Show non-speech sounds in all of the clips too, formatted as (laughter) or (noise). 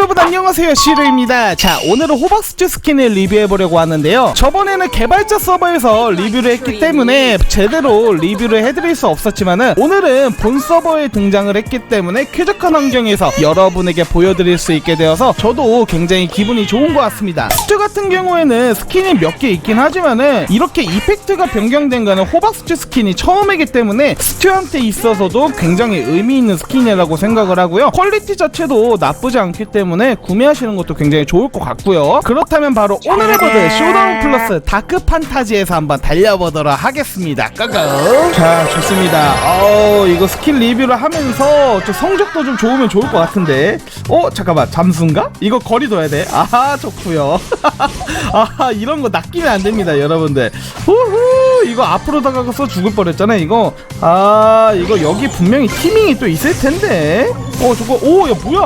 여러분 안녕하세요. 시르입니다. 자 오늘은 호박스튜 스킨을 리뷰해보려고 하는데요. 저번에는 개발자 서버에서 리뷰를 했기 때문에 제대로 리뷰를 해드릴 수 없었지만은 오늘은 본 서버에 등장을 했기 때문에 쾌적한 환경에서 여러분에게 보여드릴 수 있게 되어서 저도 굉장히 기분이 좋은 것 같습니다. 스튜 같은 경우에는 스킨이 몇 개 있긴 하지만은 이렇게 이펙트가 변경된 거는 호박스튜 스킨이 처음이기 때문에 스튜한테 있어서도 굉장히 의미 있는 스킨이라고 생각을 하고요. 퀄리티 자체도 나쁘지 않기 때문에 구매하시는 것도 굉장히 좋을 것 같고요. 그렇다면 바로 오늘 해보드 쇼다운 플러스 다크 판타지에서 한번 달려보도록 하겠습니다. 까까 자 좋습니다. 어 이거 스킨 리뷰를 하면서 좀 성적도 좀 좋으면 좋을 것 같은데. 어 잠깐만 잠수인가? 이거 거리 둬야 돼. 아하 좋고요. (laughs) 아하 이런 거 낚이면 안 됩니다 여러분들. 후후 이거 앞으로 다가가서 죽을 뻔했잖아요 이거 아 이거 여기 분명히 티밍이 또 있을 텐데 어 저거 오 야 뭐야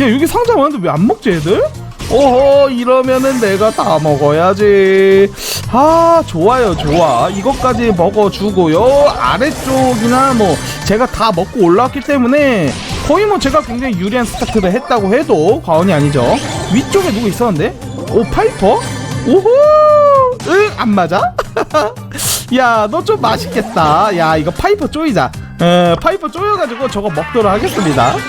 야 여기 상자 많은데 왜 안 먹지 애들? 오호 이러면은 내가 다 먹어야지 아 좋아요 좋아 이것까지 먹어주고요 아래쪽이나 뭐 제가 다 먹고 올라왔기 때문에 거의 뭐 제가 굉장히 유리한 스타트를 했다고 해도 과언이 아니죠 위쪽에 누구 있었는데? 오 파이퍼? 오호 응안 맞아? (laughs) 야 너 좀 맛있겠다 야 이거 파이퍼 쪼이자 에 파이퍼 쪼여가지고 저거 먹도록 하겠습니다 (laughs)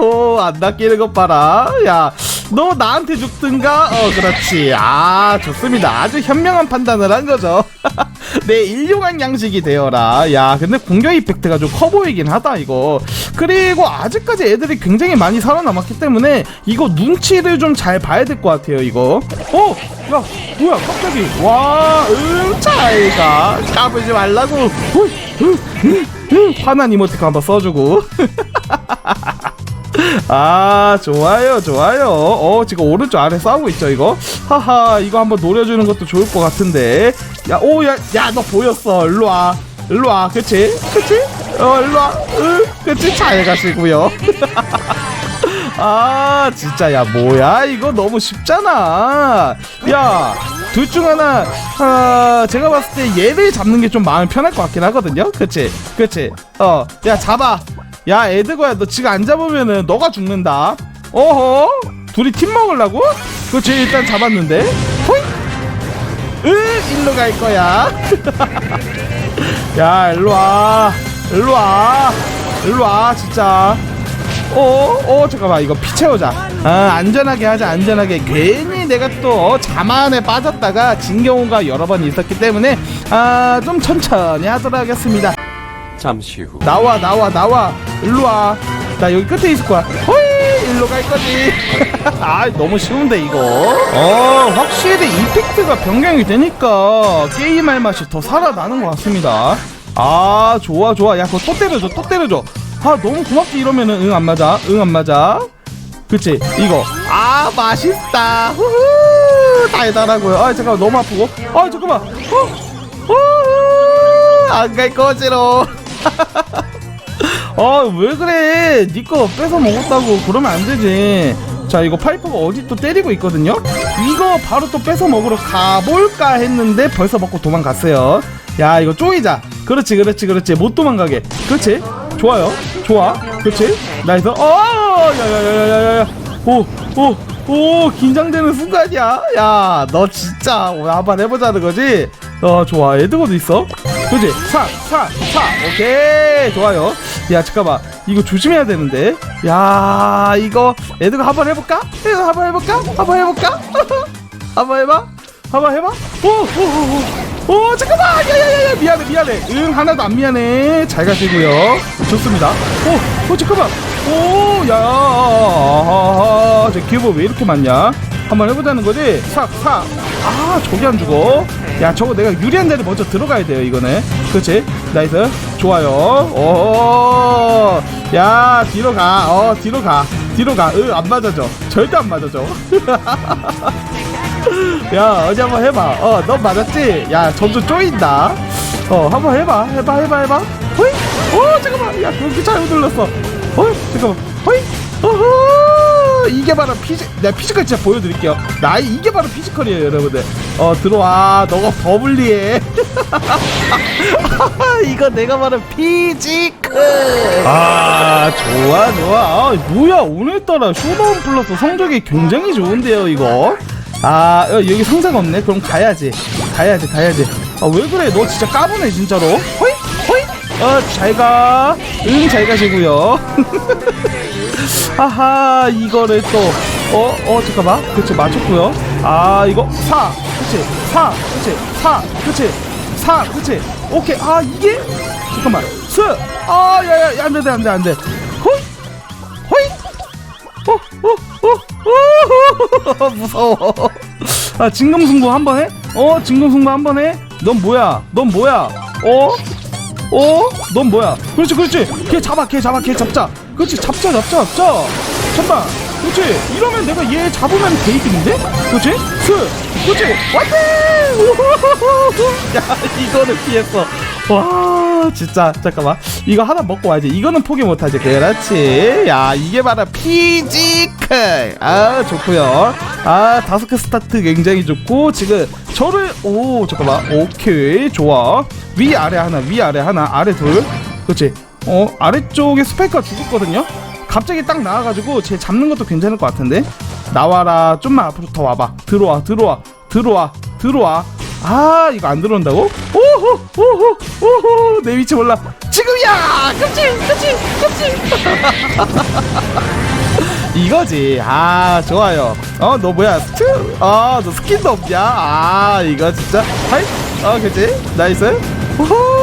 오, 안 낚이는 것 봐라. 야, 너 나한테 죽든가? 어, 그렇지. 아, 좋습니다. 아주 현명한 판단을 한 거죠. (laughs) 내 일용한 양식이 되어라. 야, 근데 공격 이펙트가 좀 커 보이긴 하다, 이거. 그리고 아직까지 애들이 굉장히 많이 살아남았기 때문에 이거 눈치를 좀 잘 봐야 될 것 같아요, 이거. 어, 야, 뭐야, 갑자기. 와, 응, 잘 가. 까불지 말라고. 화난 이모티콘 한번 써주고. (laughs) 아 좋아요 좋아요. 어 지금 오른쪽 아래 싸우고 있죠 이거? 하하 이거 한번 노려주는 것도 좋을 것 같은데. 야 오 야 야 너 보였어. 일로와. 일로와. 그치? 그치? 어 일로와. 으 그치? 잘 가시고요. (laughs) 아 진짜 야 뭐야? 이거 너무 쉽잖아. 야 둘 중 하나 아 제가 봤을 때 얘를 잡는 게 좀 마음이 편할 것 같긴 하거든요. 그치? 그치? 어야 잡아 야 에드거야 너 지금 안 잡으면은 너가 죽는다 어허 둘이 팀 먹으려고? 그렇지 일단 잡았는데 호잉 으 일로 갈 거야 (laughs) 야 일로 와 일로 와 일로 와 진짜 어, 어, 잠깐만, 이거 피 채우자. 아, 안전하게 하자, 안전하게. 괜히 내가 또 자만에 빠졌다가 진 경우가 여러 번 있었기 때문에, 아, 좀 천천히 하도록 하겠습니다. 잠시 후. 나와 나와 나와. 일로 와나 여기 끝에 있을 거야. 호이! 일로 갈 거지. (laughs) 아 너무 쉬운데 이거. 어. 확실히 이펙트가 변경이 되니까 게임할 맛이 더 살아나는 것 같습니다. 아 좋아 좋아. 야 그거 또 때려줘 또 때려줘. 아 너무 고맙게 이러면은 응 안 맞아 응 안 맞아. 그치? 이거. 아 맛있다. 후후. 달달하고요. 아 잠깐만 너무 아프고. 아 잠깐만. 어안갈 거지로 (laughs) 아왜 그래? 니거 뺏어 먹었다고 그러면 안 되지. 자 이거 파이퍼가 어디 또 때리고 있거든요? 이거 바로 또 뺏어 먹으러 가볼까 했는데 벌써 먹고 도망갔어요. 야 이거 쪼이자. 그렇지 그렇지 그렇지. 못 도망가게. 그렇지? 좋아요. 좋아. 그렇지? 나이스. 어 야야야야야야. 오오 오 긴장되는 순간이야. 야 너 진짜 오늘 한번 해보자는 거지? 어 좋아. 에드거도 있어 그지? 사 사 사. 오케이. 좋아요. 야 잠깐만. 이거 조심해야 되는데. 야 이거 애들 한번 해볼까? 애들 한번 해볼까? 한번 해볼까? (laughs) 한번 해봐. 한번 해봐. 오 오 오 오. 오, 잠깐만. 야 야 야 야. 미안해 미안해. 응 하나도 안 미안해. 잘 가시고요. 좋습니다. 오 오 잠깐만. 오야저 기브 왜 이렇게 많냐? 한번 해보자는 거지? 싹싹아 저기 안 죽어 야 저거 내가 유리한 데를 먼저 들어가야 돼요 이거는 그렇지? 나이스. 좋아요. 오야 뒤로 가어 뒤로 가. 뒤로 가으안 맞아줘 절대 안 맞아줘 (laughs) 야 어디 한번 해봐. 어너 맞았지? 야 점수 쪼인다. 어 한번 해봐. 해봐 해봐 해봐. 호이! 오 잠깐만. 야 그렇게 잘못 눌렀어? 어이! 잠깐만. 어이! 어허 이게 바로 피지 내가 피지컬 진짜 보여드릴게요. 나 이게 바로 피지컬이에요 여러분들. 어 들어와. 너가 버블리해 (laughs) 이거 내가 바로 피지컬. 아 좋아 좋아. 아, 뭐야 오늘따라 쇼다운 플러스 성적이 굉장히 좋은데요 이거? 아 어, 여기 상자가 없네. 그럼 가야지. 가야지 가야지. 아 왜 그래? 너 진짜 까부네 진짜로. 허이 허이. 어잘가응 잘 가시고요 (laughs) 하하 이거를 또 어 어 잠깐만 그치 맞췄고요 아 이거 사 그치 사 그치 사 그치 사 그치 오케이 아 이게 잠깐만 스아 야야야 안돼 안돼 안돼 호이 호이 어어어어 (laughs) 무서워 아 진검승부 한 번 해? 어 진검승부 한 번 해? 넌 뭐야 넌 뭐야 어? 어? 넌 뭐야? 그렇지, 그렇지. 걔 잡아, 걔 잡아, 걔 잡자. 그렇지, 잡자, 잡자, 잡자. 잡아. 그렇지. 이러면 내가 얘 잡으면 게이득인데? 그렇지? 스. 그렇지. 우후후후. 야, 이거는 피했어. 와, 진짜. 잠깐만. 이거 하나 먹고 와야지. 이거는 포기 못하지. 그렇지. 야, 이게 바로 피지컬. 아, 좋고요. 아, 개 스타트 굉장히 좋고 지금 저를 오, 잠깐만. 오케이. 좋아. 위 아래 하나, 위 아래 하나, 아래 둘. 그렇지. 어, 아래쪽에 스파이크가 죽었거든요. 갑자기 딱 나와가지고 쟤 잡는 것도 괜찮을 것 같은데. 나와라. 좀만 앞으로 더 와봐. 들어와, 들어와, 들어와, 들어와. 아, 이거 안 들어온다고? 오호, 오호, 오호. 내 위치 몰라. 지금이야. 그렇지, 그렇지, 그렇지. 이거지. 아, 좋아요. 어, 너 뭐야? 스트? 아, 너 스킨도 없냐? 아, 이거 진짜. 하이? 어, 그치? 나이스. 우후.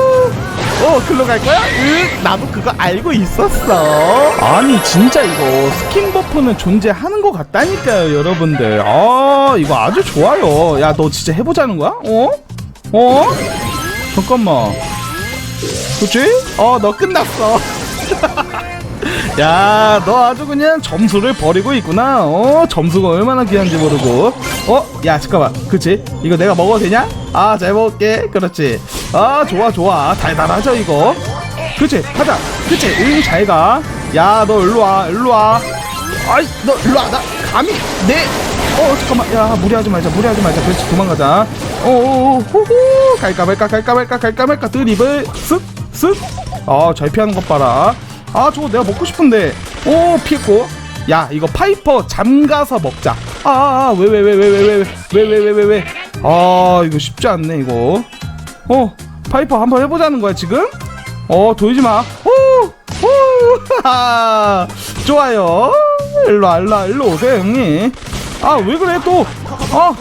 어, 글로 갈 거야? 으, 나도 그거 알고 있었어. 아니, 진짜 이거 스킨 버프는 존재하는 것 같다니까요, 여러분들. 아, 이거 아주 좋아요. 야, 너 진짜 해보자는 거야? 어? 어? 잠깐만. 그치? 어, 너 끝났어. (laughs) 야, 너 아주 그냥 점수를 버리고 있구나. 어, 점수가 얼마나 귀한지 모르고. 어, 야, 잠깐만. 그치? 이거 내가 먹어도 되냐? 아, 잘 먹을게. 그렇지. 아, 좋아, 좋아. 달달하죠, 이거. 그치? 하자. 그치? 응, 잘 가. 야, 너 일로 와, 일로 와. 아이, 너 일로 와. 나 감히 내. 어, 잠깐만. 야, 무리하지 말자, 무리하지 말자. 그렇지, 도망가자. 어, 어, 어, 호호. 갈까 말까, 갈까 말까, 갈까 말까. 드리블. 쓱, 쓱. 아, 잘 피하는 것 봐라. 아 저거 내가 먹고 싶은데 오 피했고 야 이거 파이퍼 잠가서 먹자 아왜 왜 왜 왜 왜 왜 왜 왜 왜 왜 왜 아 이거 쉽지 않네 이거 어 파이퍼 한번 해보자는 거야 지금? 어 도이지 마 오 오 좋아요. 일로 와, 일로 와, 일로 오세요 형님. 아 왜 그래 또 아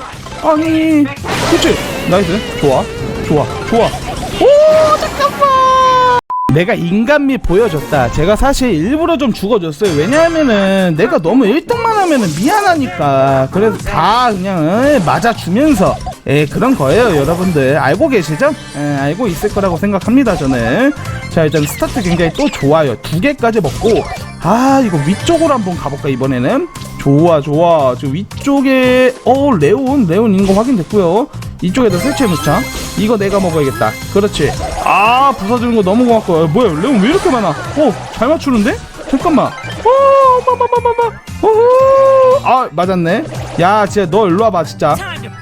아니. 그치? 나이스. 좋아 좋아 좋아. 오 잠깐만 내가 인간미 보여줬다. 제가 사실 일부러 좀 죽어줬어요. 왜냐하면은 내가 너무 1등만 하면은 미안하니까. 그래서 다 그냥 에, 맞아주면서 예, 그런 거예요, 여러분들. 알고 계시죠? 예, 알고 있을 거라고 생각합니다, 저는. 자, 일단 스타트 굉장히 또 좋아요. 두 개까지 먹고 아, 이거 위쪽으로 한번 가볼까, 이번에는? 좋아, 좋아. 저 위쪽에, 어, 레온, 레온 있는 거 확인됐고요. 이쪽에다 설치해 놓자. 이거 내가 먹어야겠다. 그렇지. 아, 부서지는 거 너무 고맙고. 야, 뭐야, 레온 왜 이렇게 많아? 어, 잘 맞추는데? 잠깐만. 어, 마마마마마. 어, 아, 맞았네. 야, 진짜 너 일로 와봐, 진짜.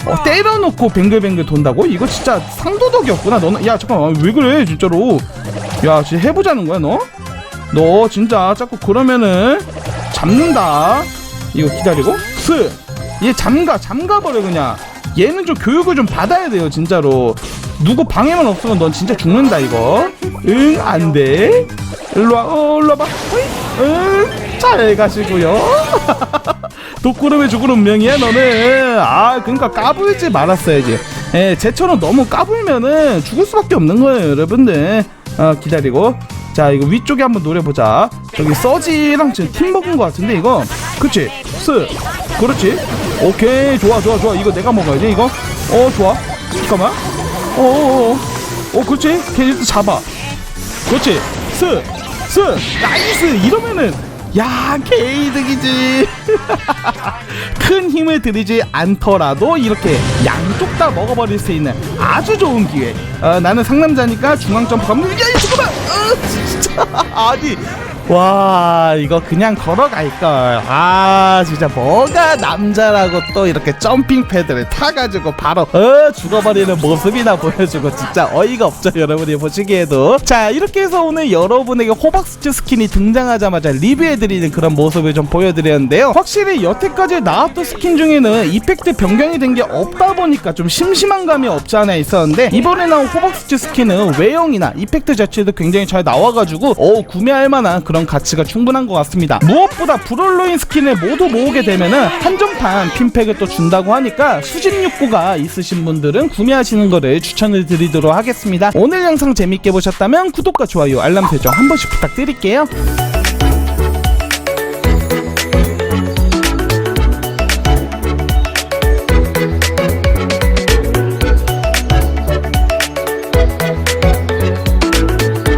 어, 때려놓고 뱅글뱅글 돈다고? 이거 진짜 상도덕이었구나. 너는, 야, 잠깐만. 왜 그래, 진짜로. 야, 진짜 해보자는 거야, 너? 너 진짜 자꾸 그러면은 잡는다. 이거 기다리고 스. 얘 잠가 잠가 버려 그냥. 얘는 좀 교육을 좀 받아야 돼요 진짜로. 누구 방해만 없으면 넌 진짜 죽는다 이거. 응 안돼. 일로 와. 어 일로 와봐. 호이. 응. 잘 가시고요. (laughs) 독구름의 죽을 운명이야 너는. 아 그러니까 까불지 말았어야지. 예, 쟤처럼 너무 까불면은 죽을 수밖에 없는 거예요 여러분들. 어 기다리고. 자 이거 위쪽에 한번 노려보자. 저기 서지랑 지금 팀 먹은 것 같은데 이거? 그치? 스. 그렇지? 오케이. 좋아 좋아 좋아. 이거 내가 먹어야지 이거? 어 좋아. 잠깐만. 어어어 어. 그렇지? 걔 잡아. 그렇지? 스 스. 나이스! 이러면은 야 개이득이지. (laughs) 큰 힘을 들이지 않더라도 이렇게 양쪽 다 먹어버릴 수 있는 아주 좋은 기회. 어, 나는 상남자니까 중앙 점프 가면 야 잠깐만 어, 진짜. (laughs) 아니 와 이거 그냥 걸어갈걸. 아 진짜 뭐가 남자라고 또 이렇게 점핑 패드를 타가지고 바로 어 죽어버리는 모습이나 보여주고 진짜 어이가 없죠 여러분이 보시기에도. 자 이렇게 해서 오늘 여러분에게 호박스츠 스킨이 등장하자마자 리뷰해드리는 그런 모습을 좀 보여드렸는데요. 확실히 여태까지 나왔던 스킨 중에는 이펙트 변경이 된 게 없다 보니까 좀 심심한 감이 없지 않아 있었는데 이번에 나온 호박스츠 스킨은 외형이나 이펙트 자체도 굉장히 잘 나와가지고 어 구매할 만한 그런 가치가 충분한 것 같습니다. 무엇보다 브롤로인 스킨을 모두 모으게 되면은 한정판 핀팩을 또 준다고 하니까 수집 욕구가 있으신 분들은 구매하시는 거를 추천을 드리도록 하겠습니다. 오늘 영상 재밌게 보셨다면 구독과 좋아요 알람 설정 한 번씩 부탁드릴게요